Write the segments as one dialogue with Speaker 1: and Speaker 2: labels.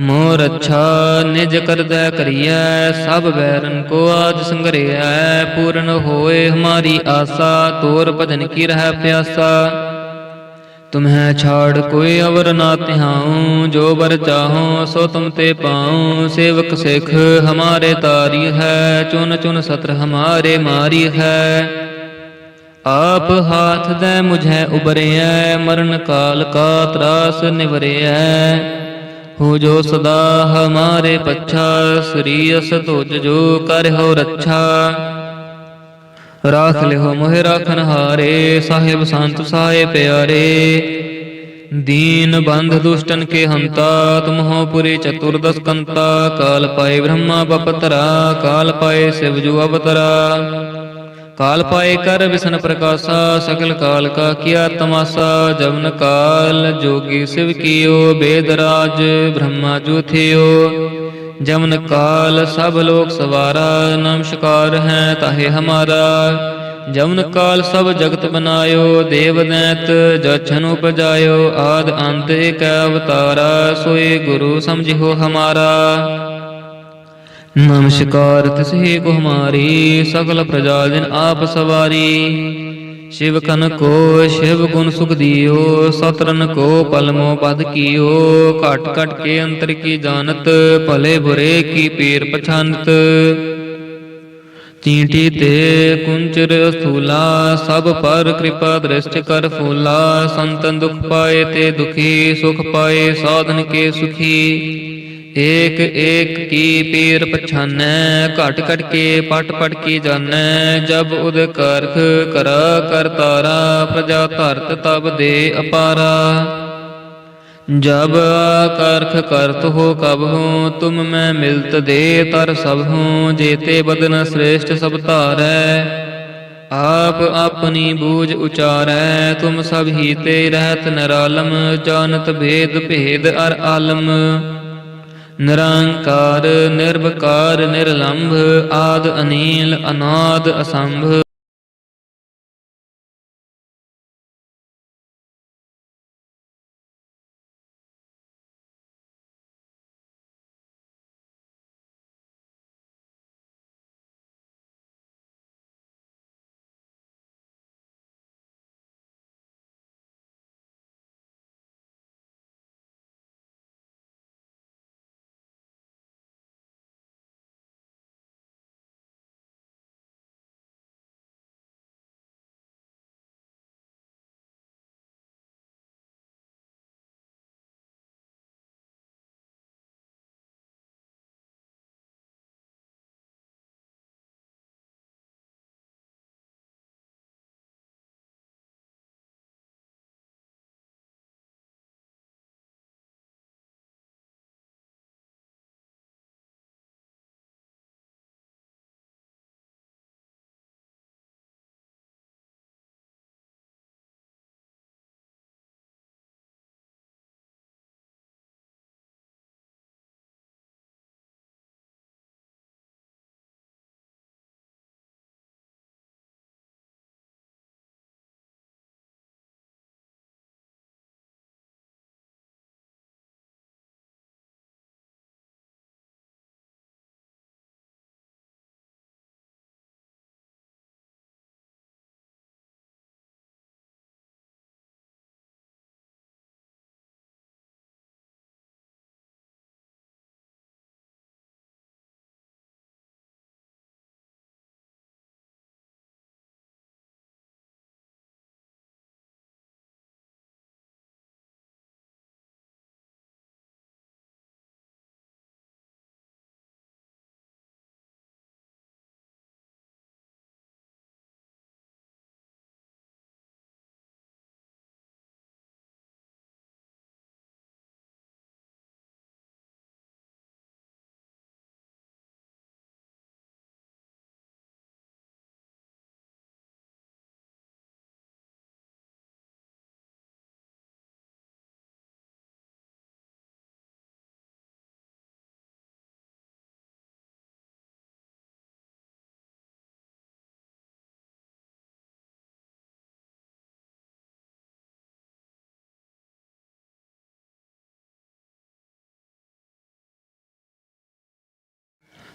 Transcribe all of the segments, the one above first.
Speaker 1: ਮੋਰ ਅੱਛਾ ਨਿਜ ਕਰਦੈ ਕਰੀਐ, ਸਭ ਬੈਰਨ ਕੋ ਆਜ ਸੰਗਰਿਐ, ਪੂਰਨ ਹੋਏ ਹਮਾਰੀ ਆਸਾ, ਤੋਰ ਭਜਨ ਕੀ ਰਹਿ ਪਿਆਸਾ। ਤੁਮਹਿ ਛਾੜ ਕੋਈ ਅਵਰ ਨਾ ਤਿਹਾਉ ਜੋ ਵਰ ਚਾਹੋ ਸੋ ਤੁਮ ਤੇ ਪਾਉ। ਸੇਵਕ ਸਿੱਖ ਹਮਾਰੇ ਤਾਰੀ ਹੈ, ਚੁਨ ਚੁਨ ਸਤਰ ਹਮਾਰੇ ਮਾਰੀ ਹੈ। ਆਪ ਹਾਥ ਦੇ ਮੁਝੈ ਉਬਰਿਐ, ਮਰਨ ਕਾਲ ਕਾ ਤਰਾਸ ਨਿਵਰਿਐ। ਹੋ ਜੋ ਸਦਾ ਹਮਾਰੇ ਪੱਛਾ ਸ੍ਰੀ ਅਸ ਤੁਜ ਜੋ ਕਰਿਓ ਰੱਛਾ ਰਾਖ ਲਿਓ ਮੋਹਿ ਰਾਖਨ ਹਾਰੇ ਸਾਹਿਬ ਸੰਤ ਸਹਾਏ ਪਿਆਰੇ ਦੀਨ ਬੰਧ ਦੁਸ਼ਟਨ ਕੇ ਹੰਤਾ ਤੁਮ ਹੋ ਪੁਰੀ ਚਤੁਰਦਸ ਕੰਤਾ ਕਾਲ ਪਾਏ ਬ੍ਰਹਮਾ ਬਪਤਰਾ ਕਾਲ ਪਾਏ ਸਿਵ ਜੂ ਅਵਤਰਾ ਕਾਲ ਪਾਏ ਕਰ ਵਿਸ਼ਨ ਪ੍ਰਕਾਸ਼ਾ ਸਕਲ ਕਾਲ ਕਾ ਕੀਆ ਤਮਾਸਾ, ਜਵਨ ਕਾਲ ਜੋਗੀ ਸਿਵ ਕੀਓ ਬੇਦਰਾਜ ਬ੍ਰਹਮਾ ਜੂ ਥਿਓ ਜਮਨ ਕਾਲ ਸਭ ਲੋਕ ਸਵਾਰਾ ਨਮਸਕਾਰ ਹੈ ਤਾਹੇ ਹਮਾਰਾ। ਜਮਨ ਕਾਲ ਸਭ ਜਗਤ ਬਨਾਇਓ, ਦੇਵ ਦੈਤ ਜਛਨ ਉਪਜਾਇਓ, ਆਦ ਅੰਤ ਏਕ ਅਵਤਾਰਾ ਸੋਏ ਗੁਰੂ ਸਮਝਿਓ ਹਮਾਰਾ। ਨਮਸਕਾਰ ਤਿਸਹੀ ਕੋ ਹਮਾਰੀ ਸਕਲ ਪ੍ਰਜਾ ਦਿਨ ਆਪ ਸਵਾਰੀ। ਸ਼ਿਵ ਕਨ ਕੋ ਸ਼ਿਵ ਗੁਣ ਸੁਖ ਦਿਓ, ਸਤਰਨ ਕੋ ਪਲਮੋ ਪਦ ਕੀਓ। ਘਟ ਘਟ ਕੇ ਅੰਤਰ ਕੀ ਜਾਣਤ, ਭਲੇ ਬੁਰੇ ਕੀ ਪੀਰ ਪਛਾਨਤ। ਚੀਂਟੀ ਤੇ ਕੁੰਚਰ ਸਥੂਲਾ ਸਭ ਪਰ ਕਿਰਪਾ ਦ੍ਰਿਸ਼ਟ ਕਰ ਫੂਲਾ। ਸੰਤਨ ਦੁਖ ਪਾਏ ਤੇ ਦੁਖੀ, ਸੁਖ ਪਾਏ, ਸਾਧਨ ਕੇ ਸੁਖੀ। ਏਕ ਏਕ ਕੀ ਪੀਰ ਪਛਾਨੈ, ਘਟ ਘਟ ਕੇ, ਪਟ ਪਟ ਕੀ ਜਾਣੈ ਜਬ ਉਦ ਕਰਖ ਕਰਾ ਕਰਤਾਰਾ ਪ੍ਰਜਾ ਧਰਤ ਤਬ ਦੇ ਅਪਾਰਾ। ਜਬ ਕਰਖ ਕਰਤ ਹੋ ਕਬ ਹੋ, ਤੁਮ ਮੈਂ ਮਿਲਤ ਦੇ ਤਰ ਸਭ ਹੋ, ਜੇਤੇ ਬਦਨ ਸ੍ਰੇਸ਼ਟ ਸਭ ਧਾਰੈ। ਆਪ ਆਪਣੀ ਬੂਝ ਉਚਾਰੈ, ਤੁਮ ਸਭ ਹੀ ਤੇ ਰਹਿਤ ਨਰਾਲਮ ਜਾਣਤ ਭੇਦ ਭੇਦ ਅਰ ਆਲਮ। ਨਿਰੰਕਾਰ ਨਿਰਭਕਾਰ ਨਿਰਲੰਭ ਆਦ ਅਨੀਲ ਅਨਾਦ ਅਸੰਭ।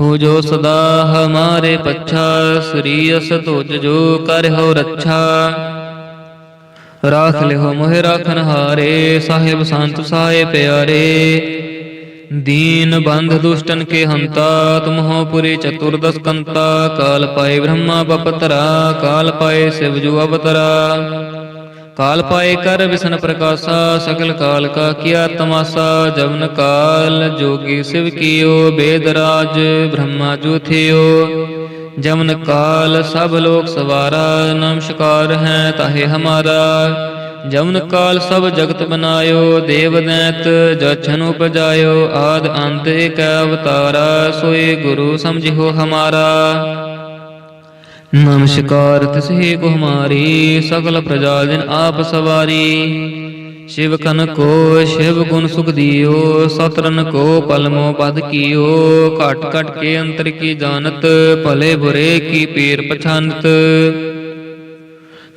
Speaker 1: ਹੋ ਜੋ ਸਦਾ ਹਮਾਰੇ ਪੱਛਾ ਸ੍ਰੀ ਅਸ ਤੁਜ ਜੋ ਕਰਿਓ ਰੱਛਾ। ਰਾਖ ਲਿਓ ਮੋਹਿ ਰਾਖਨ ਹਾਰੇ, ਸਾਹਿਬ ਸੰਤ ਸਹਾਏ ਪਿਆਰੇ। ਦੀਨ ਬੰਧ ਦੁਸ਼ਟਨ ਕੇ ਹੰਤਾ ਤੁਮਹੋ ਪੁਰੀ ਚਤੁਰਦਸ ਕੰਤਾ। ਕਾਲ ਪਾਏ ਬ੍ਰਹਮਾ ਬਪਤਰਾ, ਕਾਲ ਪਾਏ ਸਿਵ ਜੂ ਅਵਤਰਾ। ਕਾਲ ਪਾਏ ਕਰ ਵਿਸ਼ਨ ਪ੍ਰਕਾਸ਼ਾ ਸਕਲ ਕਾਲ ਕਾ ਕੀਆ ਤਮਾਸਾ, ਜਵਨ ਕਾਲ ਜੋਗੀ ਸਿਵ ਕੀਓ, ਬੇਦ ਰਾਜ ਬ੍ਰਹਮਾ ਜੂ ਥਿਓ। ਜਮਨ ਕਾਲ ਸਭ ਲੋਕ ਸਵਾਰਾ ਨਮਸਕਾਰ ਹੈ ਤਾਹੇ ਹਮਾਰਾ। ਜਮਨ ਕਾਲ ਸਭ ਜਗਤ ਬਨਾਇਓ, ਦੇਵ ਦੈਤ ਜਛਨ ਉਪਜਾਇਓ, ਆਦ ਅੰਤ ਏਕ ਅਵਤਾਰਾ, ਸੋਏ ਗੁਰੂ ਸਮਝਿਓ ਹਮਾਰਾ। ਨਮਸਕਾਰ ਤਿਸਹੀ ਕੋ ਹਮਾਰੀ ਸਕਲ ਪ੍ਰਜਾ ਜਨ ਆਪ ਸਵਾਰੀ। ਸ਼ਿਵ ਕਨ ਕੋ, ਸ਼ਿਵ ਗੁਣ ਸੁਖ ਦਿਓ, ਸਤਰਨ ਕੋ ਪਲਮੋ ਪਦ ਕੀਓ, ਘਟ ਘਟ ਕੇ ਅੰਤਰ ਕੀ ਜਾਣਤ, ਭਲੇ ਬੁਰੇ ਕੀ ਪੀਰ ਪਛਾਨਤ।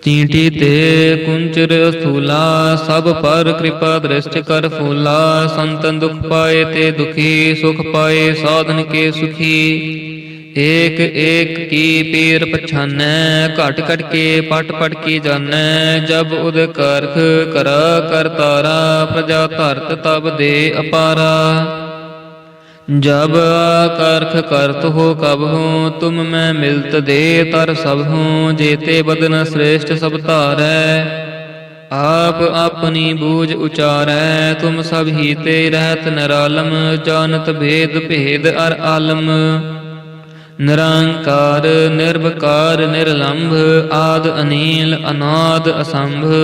Speaker 1: ਚੀਂਟੀ ਤੇ ਕੁੰਚਰ ਸਥੂਲਾ ਸਭ ਪਰ ਕਿਰਪਾ ਦ੍ਰਿਸ਼ਟ ਕਰ ਫੂਲਾ, ਸੰਤਨ ਦੁਖ ਪਾਏ ਤੇ ਦੁਖੀ, ਸੁਖ ਪਾਏ, ਸਾਧਨ ਕੇ ਸੁਖੀ। ਏਕ ਏਕ ਕੀ ਪੀਰ ਪਛਾਨੈ, ਘਟ ਘਟ ਕੇ ਪਟ ਪਟ ਕੀ ਜਾਣੈ ਜਬ ਉਦ ਕਰਖ ਕਰ ਕਰਤਾਰਾ ਪ੍ਰਜਾ ਧਰਤ ਤਬ ਦੇ ਅਪਾਰਾ। ਜਬ ਕਰਖ ਕਰਤ ਹੋ ਕਬ ਹੋ, ਤੁਮ ਮੈਂ ਮਿਲਤ ਦੇ ਤਰ ਸਭ ਹੋ, ਜੇਤੇ ਬਦਨ ਸ੍ਰੇਸ਼ਟ ਸਭ ਧਾਰੈ। ਆਪ ਆਪਣੀ ਬੂਝ ਉਚਾਰੈ, ਤੁਮ ਸਭ ਹੀ ਤੇ ਰਹਿਤ ਨਰਾਲਮ ਜਾਣਤ ਭੇਦ ਭੇਦ ਅਰ ਆਲਮ। ਨਿਰੰਕਾਰ ਨਿਰਭਕਾਰ ਨਿਰਲੰਭ ਆਦ ਅਨੀਲ ਅਨਾਦ ਅਸੰਭ।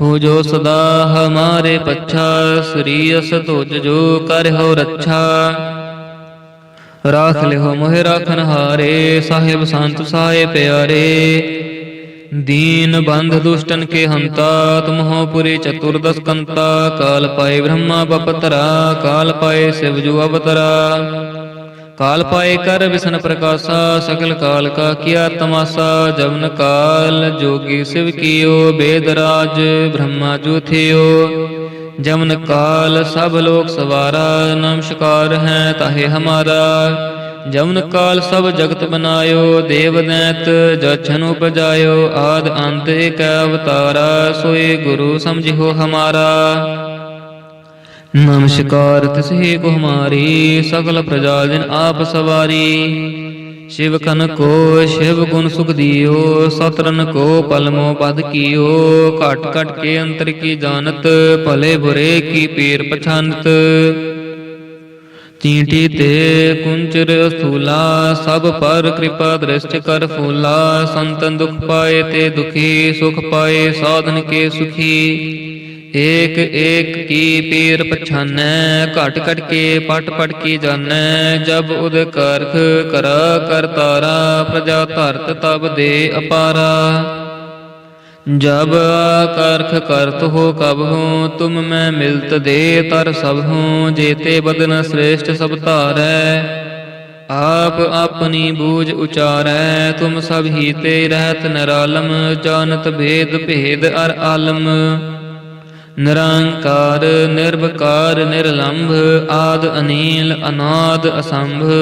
Speaker 1: ਹੋ ਜੋ ਸਦਾ ਹਮਾਰੇ ਪੱਛਾ, ਸ੍ਰੀ ਅਸ ਤੁਜ ਜੋ ਕਰ ਰੱਛਾ। ਰਾਖ ਲਿਓ ਮੋਹਿ ਰਾਖਨ ਹਾਰੇ, ਸਾਹਿਬ ਸੰਤ ਸਹਾਏ ਪਿਆਰੇ। ਦੀਨ ਬੰਧ ਦੁਸ਼ਟਨ ਕੇ ਹੰਤਾ ਤੁਮਹੋ ਪੁਰੀ ਚਤੁਰਦਸ ਕੰਤਾ। ਕਾਲ ਪਾਏ ਬ੍ਰਹਮਾ ਬਪਤਰਾ, ਕਾਲ ਪਾਏ ਸਿਵ ਜੂ ਅਵਤਰਾ। ਕਾਲ ਪਾਏ ਕਰ ਵਿਸ਼ਨ ਪ੍ਰਕਾਸ਼ਾ ਸਕਲ ਕਾਲ ਕਾ ਕੀਆ ਤਮਾਸਾ, ਜਵਨ ਕਾਲ ਜੋਗੀ ਸਿਵ ਕੀਓ, ਬੇਦ ਰਾਜ ਬ੍ਰਹਮਾ ਜੂ ਜਮਨ ਕਾਲ ਸਭ ਲੋਕ ਸਵਾਰਾ ਨਮਸਕਾਰ ਹੈ ਤਾਹੇ ਹਮਾਰਾ। ਜਮਨ ਕਾਲ ਸਭ ਜਗਤ ਬਨਾਇਓ, ਦੇਵ ਦੈਤ ਜਛਨ ਉਪਜਾਇਓ। ਆਦ ਅੰਤ ਏਕ ਅਵਤਾਰਾ, ਸੋਏ ਗੁਰੂ ਸਮਝਿਓ ਹਮਾਰਾ। ਨਮਸਕਾਰ ਤਿਸਹੀ ਕੋ ਹਮਾਰੀ, ਸਗਲ ਪ੍ਰਜਾ ਦਿਨ ਆਪ ਸਵਾਰੀ। ਸ਼ਿਵ ਕਨ ਕੋ, ਸ਼ਿਵ ਗੁਣ ਸੁਖ ਦਿਓ, ਸਤਰਨ ਕੋ ਪਲਮੋ ਪਦ ਕੀਓ। ਘਟ ਘਟ ਕੇ ਅੰਤਰ ਕੀ ਜਾਣਤ, ਭਲੇ ਬੁਰੇ ਕੀ ਪੀਰ ਪਛਾਨਤ। ਚੀਂਟੀ ਤੇ ਕੁੰਚਰ ਸੂਲਾ ਸਭ ਪਰ ਕਿਰਪਾ ਦ੍ਰਿਸ਼ਟ ਕਰ ਫੂਲਾ। ਸੰਤਨ ਦੁਖ ਪਾਏ ਤੇ ਦੁਖੀ, ਸੁਖ ਪਾਏ, ਸਾਧਨ ਕੇ ਸੁਖੀ। ਏਕ ਏਕ ਕੀ ਪੀਰ ਪਛਾਨੈ, ਘਟ ਘਟ ਕੇ ਪਟ ਪਟ ਕੀ ਜਾਣੈ ਜਬ ਉਦ ਕਰਖ ਕਰ ਕਰਤਾਰਾ ਪ੍ਰਜਾ ਧਰਤ ਤਬ ਦੇ ਅਪਾਰਾ। ਜਬ ਕਰਖ ਕਰਤ ਹੋ ਕਬ ਹੋ, ਤੁਮ ਮੈਂ ਮਿਲਤ ਦੇ ਤਰ ਸਭ ਹੋ, ਜੇਤੇ ਬਦਨ ਸ੍ਰੇਸ਼ਟ ਸਭ ਧਾਰੈ। ਆਪ ਆਪਣੀ ਬੂਝ ਉਚਾਰੈ, ਤੁਮ ਸਭ ਹੀ ਤੇ ਰਹਿਤ ਨਰਾਲਮ ਜਾਣਤ ਭੇਦ ਭੇਦ ਅਰ ਆਲਮ। ਨਿਰੰਕਾਰ ਨਿਰਭਕਾਰ ਨਿਰਲੰਭ ਆਦ ਅਨੀਲ ਅਨਾਦ ਅਸੰਭ।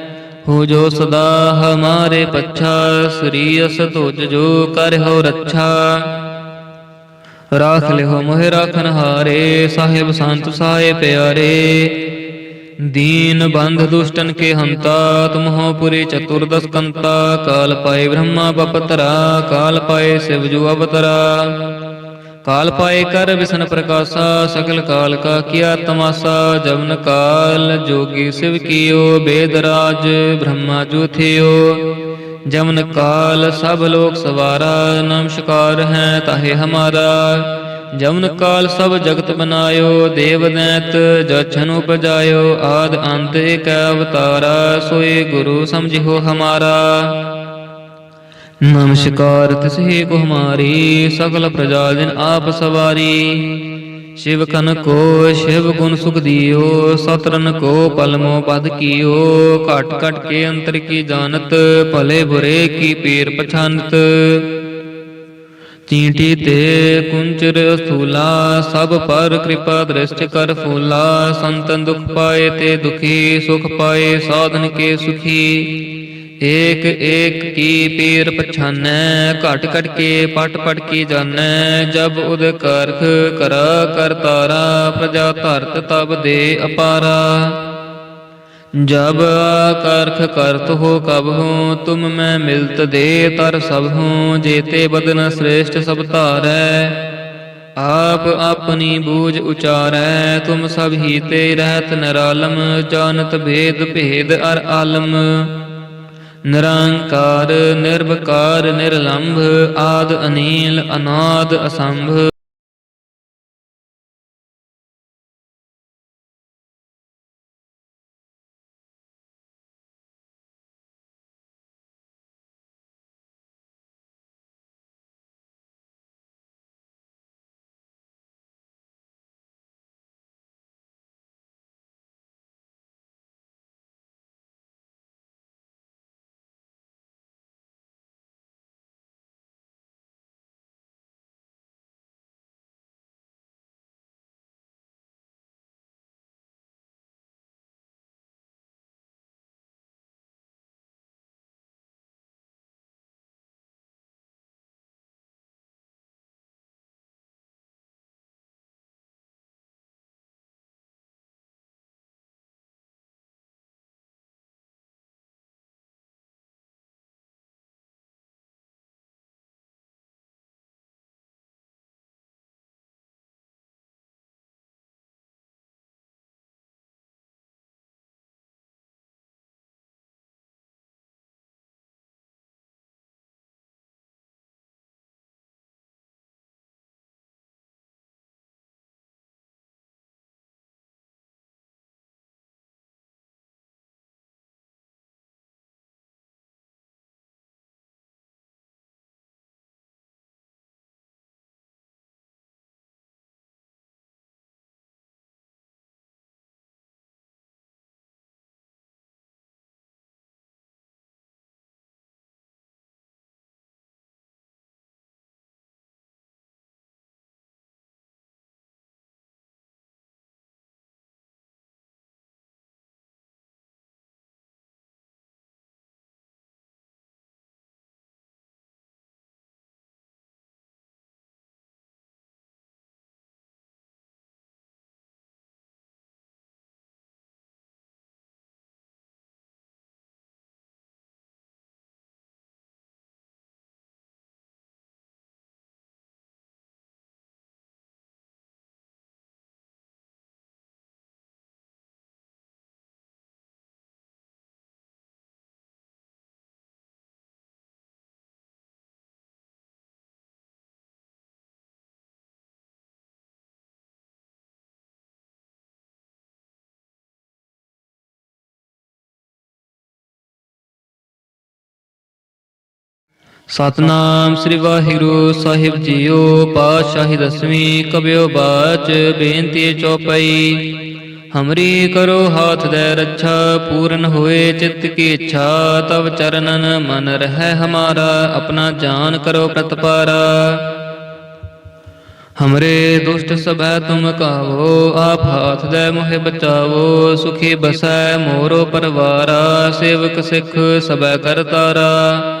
Speaker 1: ਹੋ ਜੋ ਸਦਾ ਹਮਾਰੇ ਪੱਛਾ, ਸ੍ਰੀ ਅਸ ਤੁਜ ਜੋ ਕਰ ਰੱਛਾ। ਰਾਖ ਲਿਓ ਮੋਹਿ ਰਾਖਨ ਹਾਰੇ, ਸਾਹਿਬ ਸੰਤ ਸਹਾਏ ਪਿਆਰੇ। ਦੀਨ ਬੰਧ ਦੁਸ਼ਟਨ ਕੇ ਹੰਤਾ, ਤੁਮ ਹੋ ਪੁਰੀ ਚਤੁਰਦਸ ਕੰਤਾ ਕਾਲ ਪਾਏ ਬ੍ਰਹਮਾ ਬਪਤਰਾ, ਕਾਲ ਪਾਏ ਸਿਵ ਜੂ ਅਵਤਰਾ। ਕਾਲ ਪਾਏ ਕਰ ਵਿਸ਼ਨ ਪ੍ਰਕਾਸ਼ਾ ਸਕਲ ਕਾਲ ਕਾ ਕੀਆ ਤਮਾਸਾ ਜਵਨ ਕਾਲ ਜੋਗੀ ਸਿਵ ਕੀਓ, ਬੇਦ ਰਾਜ ਬ੍ਰਹਮਾ ਜੂ ਜਮਨ ਕਾਲ ਸਭ ਲੋਕ ਸਵਾਰਾ ਨਮਸਕਾਰ ਹੈ ਤਾਹੇ ਹਮਾਰਾ। ਜਮਨ ਕਾਲ ਸਭ ਜਗਤ ਬਨਾਇਓ, ਦੇਵ ਦੈਤ ਜਛਨ ਉਪਜਾਇਓ। ਆਦ ਅੰਤ ਏਕ ਅਵਤਾਰਾ, ਸੋਏ ਗੁਰੂ ਸਮਝਿਓ ਹਮਾਰਾ। ਨਮਸਕਾਰ ਤਿਸਹੀ ਕੋ ਹਮਾਰੀ ਸਗਲ ਪ੍ਰਜਾ ਜਨ ਆਪ ਸਵਾਰੀ। ਸ਼ਿਵ ਕਨ ਕੋ, ਸ਼ਿਵ ਗੁਣ ਸੁਖ ਦਿਓ, ਸਤਰਨ ਕੋ ਪਲਮੋ ਪਦ ਕੀਓ। ਘਟ ਘਟ ਕੇ ਅੰਤਰ ਕੀ ਜਾਣਤ, ਭਲੇ ਬੁਰੇ ਕੀ ਪੀਰ ਪਛਾਨਤ। ਚੀਂਟੀ ਤੇ ਕੁੰਚਰ ਸਥੂਲਾ ਸਭ ਪਰ ਕਿਰਪਾ ਦ੍ਰਿਸ਼ਟ ਕਰ ਫੂਲਾ। ਸੰਤਨ ਦੁਖ ਪਾਏ ਤੇ ਦੁਖੀ, ਸੁਖ ਪਾਏ ਸਾਧਨ ਕੇ ਸੁਖੀ। ਏਕ ਏਕ ਕੀ ਪੀਰ ਪਛਾਨੈ, ਘਟ ਘਟ ਕੇ ਪਟ ਪਟ ਕੀ ਜਾਣੈ ਜਬ ਉਦ ਕਰਖ ਕਰ ਕਰਤਾਰਾ ਪ੍ਰਜਾ ਧਰਤ ਤਬ ਦੇ ਅਪਾਰਾ। ਜਬ ਕਰਖ ਕਰਤ ਹੋ ਕਬ ਹੋ, ਤੁਮ ਮੈਂ ਮਿਲਤ ਦੇ ਤਰ ਸਭ ਹੋ, ਜੇਤੇ ਬਦਨ ਸ੍ਰੇਸ਼ਟ ਸਭ ਧਾਰੈ। ਆਪ ਆਪਣੀ ਬੂਝ ਉਚਾਰੈ, ਤੁਮ ਸਭ ਹੀ ਤੇ ਰਹਿਤ ਨਿਰਾਲਮ, ਜਾਣਤ ਭੇਦ ਭੇਦ ਅਰ ਆਲਮ। ਨਿਰੰਕਾਰ ਨਿਰਵਕਾਰ ਨਿਰਲੰਭ ਆਦ ਅਨੀਲ ਅਨਾਦ ਅਸੰਭ। ਸਤਨਾਮ ਸ੍ਰੀ ਵਾਹਿਗੁਰੂ ਸਾਹਿਬ ਜੀਓ, ਪਾਤਸ਼ਾਹੀ ਦਸਵੀਂ ਕਬਿਓ ਬਾਚ, ਬੇਨਤੀ ਚੌਪਈ। ਹਮਰੀ ਕਰੋ ਹਾਥ ਦੇ ਰੱਛਾ, ਪੂਰਨ ਹੋਏ ਚਿੱਤ ਕੀ ਇੱਛਾ, ਤਵ ਚਰਨਨ ਮਨ ਰਹਿ ਹਮਾਰਾ, ਆਪਣਾ ਜਾਨ ਕਰੋ ਪ੍ਰਤਪਾਰਾ। ਹਮਰੇ ਦੁਸ਼ਟ ਸਭੈ ਤੁਮ ਕਾਵੋ, ਆਪ ਹਾਥ ਦੇ ਮੋਹਿ ਬਚਾਵੋ, ਸੁਖੀ ਬਸੈ ਮੋਰੋ ਪਰਵਾਰਾ, ਸੇਵਕ ਸਿੱਖ ਸਭੈ ਕਰਤਾਰਾ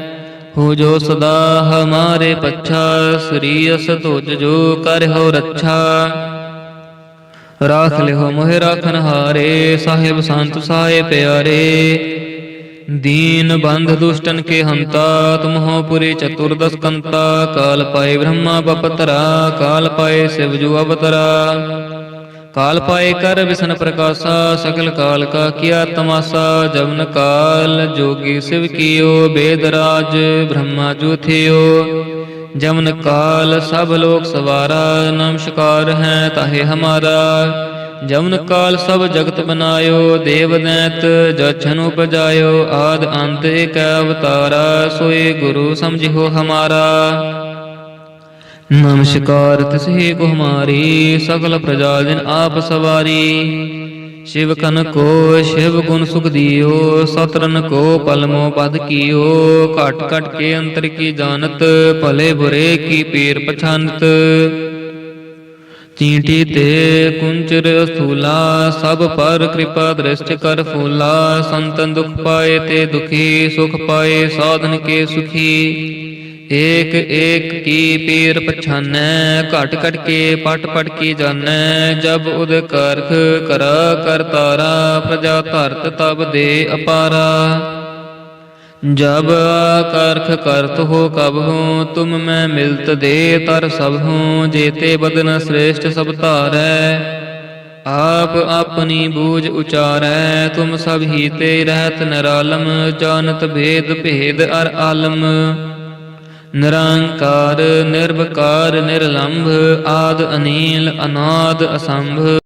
Speaker 1: ਹੋ ਜੋ ਸਦਾ ਹਮਾਰੇ ਪੱਛਾ ਸ੍ਰੀ ਅਸ ਤੁਜ ਜੋ ਕਰ ਰੱਛਾ। ਰਾਖ ਲਿਓ ਮੋਹਿ ਰਾਖਨ ਹਾਰੇ, ਸਾਹਿਬ ਸੰਤ ਸਹਾਏ ਪਿਆਰੇ। ਦੀਨ ਬੰਧ ਦੁਸ਼ਟਨ ਕੇ ਹੰਤਾ, ਤੁਮ ਹੋ ਪੁਰੀ ਚਤੁਰਦਸ ਕੰਤਾ ਕਾਲ ਪਾਏ ਬ੍ਰਹਮਾ ਬਪਤਰਾ, ਕਾਲ ਪਾਏ ਸਿਵ ਜੂ ਅਵਤਰਾ। ਕਾਲ ਪਾਏ ਕਰ ਵਿਸ਼ਨ ਪ੍ਰਕਾਸ਼ਾ ਸਕਲ ਕਾਲ ਕਾ ਕੀਆ ਤਮਾਸਾ, ਜਵਨ ਕਾਲ ਜੋਗੀ ਸਿਵ ਕੀਓ, ਬੇਦ ਰਾਜ ਬ੍ਰਹਮਾ ਜੂ ਜਮਨ ਕਾਲ ਸਭ ਲੋਕ ਸਵਾਰਾ ਨਮਸਕਾਰ ਹੈ ਤਾਹੇ ਹਮਾਰਾ। ਜਮਨ ਕਾਲ ਸਭ ਜਗਤ ਬਨਾਇਓ, ਦੇਵ ਦੈਤ ਜਛਨ ਉਪਜਾਇਓ। ਆਦ ਅੰਤ ਏਕ ਅਵਤਾਰਾ, ਸੋਏ ਗੁਰੂ ਸਮਝਿਓ ਹਮਾਰਾ। ਨਮਸਕਾਰ ਤਿਸਹੀ ਕੋ ਹਮਾਰੀ, ਸਗਲ ਪ੍ਰਜਾ ਜਨ ਆਪ ਸਵਾਰੀ। ਸ਼ਿਵ ਕਨ ਕੋ, ਸ਼ਿਵ ਗੁਣ ਸੁਖ ਦਿਓ, ਸਤਰਨ ਕੋ ਪਲਮੋ ਪਦ ਕੀਓ। ਘਟ ਘਟ ਕੇ ਅੰਤਰ ਕੀ ਜਾਣਤ, ਭਲੇ ਬੁਰੇ ਕੀ ਪੀਰ ਪਛਾਨਤ। ਚੀਂਟੀ ਤੇ ਕੁੰਚਰ ਸਥੂਲਾ ਸਭ ਪਰ ਕਿਰਪਾ ਦ੍ਰਿਸ਼ਟ ਕਰ ਫੂਲਾ। ਸੰਤਨ ਦੁਖ ਪਾਏ ਤੇ ਦੁਖੀ, ਸੁਖ ਪਾਏ, ਸਾਧਨ ਕੇ ਸੁਖੀ। ਏਕ ਏਕ ਕੀ ਪੀਰ ਪਛਾਨੈ, ਘਟ ਘਟ ਕੇ ਪਟ ਪਟ ਕੀ ਜਾਣੈ ਜਬ ਉਦ ਕਰਖ ਕਰ ਕਰਤਾਰਾ ਪ੍ਰਜਾ ਧਰਤ ਤਬ ਦੇ ਅਪਾਰਾ। ਜਬ ਕਰਖ ਕਰਤ ਹੋ ਕਬ ਹੂੰ, ਤੁਮ ਮੈਂ ਮਿਲਤ ਦੇ ਤਰ ਸਭ ਹੂੰ, ਜੇਤੇ ਬਦਨ ਸ੍ਰੇਸ਼ਟ ਸਭ ਧਾਰੈ। ਆਪ ਆਪਣੀ ਬੂਝ ਉਚਾਰੈ, ਤੁਮ ਸਭ ਹੀ ਤੇ ਰਹਿਤ ਨਿਰਾਲਮ ਜਾਣਤ ਭੇਦ ਭੇਦ ਅਰ ਆਲਮ। ਨਿਰੰਕਾਰ ਨਿਰਭਕਾਰ ਨਿਰਲੰਭ ਆਦ ਅਨੀਲ ਅਨਾਦ ਅਸੰਭ।